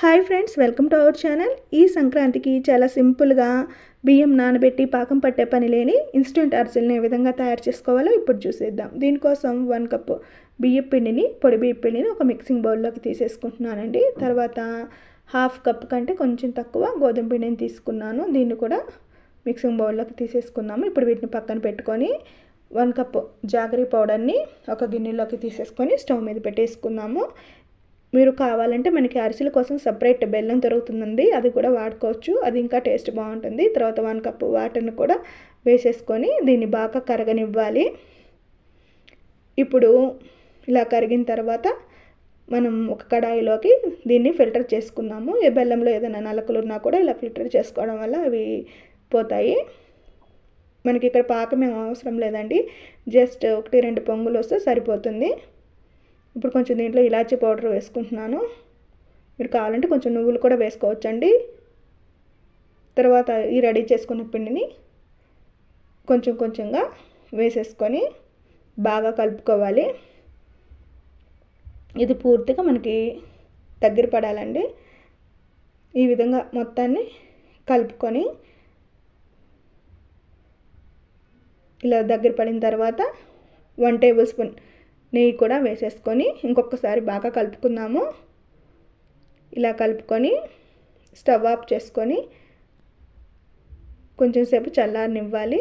Hi friends welcome to our channel. ఈ సంక్రాంతికి చాలా సింపుల్గా బియ్యం నానబెట్టి పాకం పట్టే పని లేని ఇన్స్టెంట్ అరిసెల్ని ఏ విధంగా తయారు చేసుకోవాలో ఇప్పుడు చూసేద్దాం. దీనికోసం వన్ కప్ బియ్యం పిండిని పొడి బియ్యం పిండిని ఒక మిక్సింగ్ బౌల్లోకి తీసేసుకుంటున్నానండి. తర్వాత హాఫ్ కప్ కంటే కొంచెం తక్కువ గోధుమ పిండిని తీసుకున్నాను. దీన్ని కూడా మిక్సింగ్ బౌల్లోకి తీసేసుకున్నాము ఇప్పుడు వీటిని పక్కన పెట్టుకొని వన్ కప్ జాగరీ పౌడర్ని ఒక గిన్నెలోకి తీసేసుకొని స్టవ్ మీద పెట్టేసుకున్నాము మీరు కావాలంటే మనకి అరిసెల కోసం సపరేట్ బెల్లం దొరుకుతుందండి. అది కూడా వాడుకోవచ్చు. అది ఇంకా టేస్ట్ బాగుంటుంది. తర్వాత వన్ కప్పు వాటర్ని కూడా వేసేసుకొని దీన్ని బాగా కరగనివ్వాలి. ఇప్పుడు ఇలా కరిగిన తర్వాత మనం ఒక కడాయిలోకి దీన్ని ఫిల్టర్ చేసుకున్నాము ఏ బెల్లంలో ఏదైనా నలకలు ఉన్నా కూడా ఇలా ఫిల్టర్ చేసుకోవడం వల్ల అవి పోతాయి. మనకి ఇక్కడ పాకం ఏం అవసరం లేదండి. జస్ట్ ఒకటి రెండు పొంగులు వస్తే సరిపోతుంది. ఇప్పుడు కొంచెం దీంట్లో ఇలాచీ పౌడర్ వేసుకుంటున్నాను. మీరు కావాలంటే కొంచెం నువ్వులు కూడా వేసుకోవచ్చండి. తర్వాత ఈ రెడీ చేసుకున్న పిండిని కొంచెం కొంచెంగా వేసేసుకొని బాగా కలుపుకోవాలి. ఇది పూర్తిగా మనకి దగ్గర పడాలండి. ఈ విధంగా మొత్తాన్ని కలుపుకొని ఇలా దగ్గర పడిన తర్వాత వన్ టేబుల్ స్పూన్ నెయ్యి కూడా వేసేసుకొని ఇంకొకసారి బాగా కలుపుకుందాము. ఇలా కలుపుకొని స్టవ్ ఆఫ్ చేసుకొని కొంచెం సేపు చల్లారనివ్వాలి.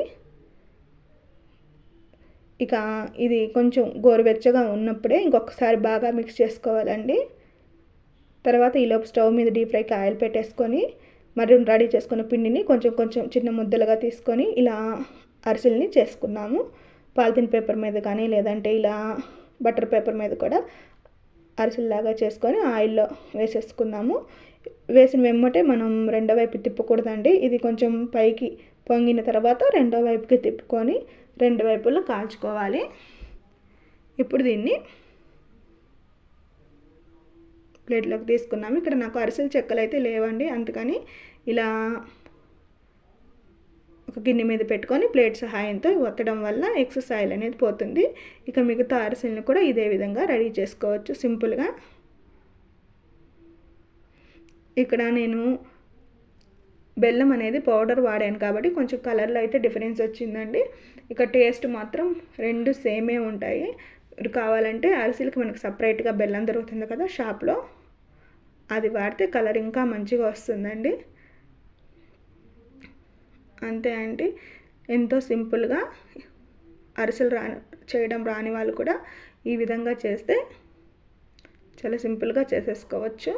ఇక ఇది కొంచెం గోరువెచ్చగా ఉన్నప్పుడే ఇంకొకసారి బాగా మిక్స్ చేసుకోవాలండి. తర్వాత ఈలోపు స్టవ్ మీద డీప్ ఫ్రైకి ఆయిల్ పెట్టేసుకొని మరి రెడీ చేసుకున్న పిండిని కొంచెం కొంచెం చిన్న ముద్దలుగా తీసుకొని ఇలా అరిసెల్ని చేసుకున్నాము పాలిథిన్ పేపర్ మీద కానీ లేదంటే ఇలా బటర్ పేపర్ మీద కూడా అరిసెల్లాగా చేసుకొని ఆయిల్లో వేసేసుకుందాము. వేసిన వెమ్మటే మనం రెండో వైపు తిప్పకూడదండి. ఇది కొంచెం పైకి పొంగిన తర్వాత రెండో వైపుకి తిప్పుకొని రెండు వైపులో కాల్చుకోవాలి. ఇప్పుడు దీన్ని ప్లేట్లోకి తీసుకున్నాము. ఇక్కడ నాకు అరిసెలు చెక్కలు అయితే లేవండి. అందుకని ఇలా ఒక గిన్నె మీద పెట్టుకొని ప్లేట్ సహాయంతో ఒత్తడం వల్ల ఎక్సెస్ ఆయిల్ అనేది పోతుంది. ఇక మిగతా అరిసెలను కూడా ఇదే విధంగా రెడీ చేసుకోవచ్చు. సింపుల్గా. ఇక్కడ నేను బెల్లం అనేది పౌడర్ వాడాను కాబట్టి కొంచెం కలర్లో అయితే డిఫరెన్స్ వచ్చిందండి. ఇక టేస్ట్ మాత్రం రెండు సేమే ఉంటాయి. కావాలంటే అరిసెలకి మనకు సపరేట్గా బెల్లం దొరుకుతుంది కదా షాప్లో. అది వాడితే కలర్ ఇంకా మంచిగా వస్తుందండి. అంతే అండి ఎంతో సింపుల్గా అరిసెలు రా చేయడం రాని వాళ్ళు కూడా ఈ విధంగా చేస్తే చాలా సింపుల్గా చేసేసుకోవచ్చు.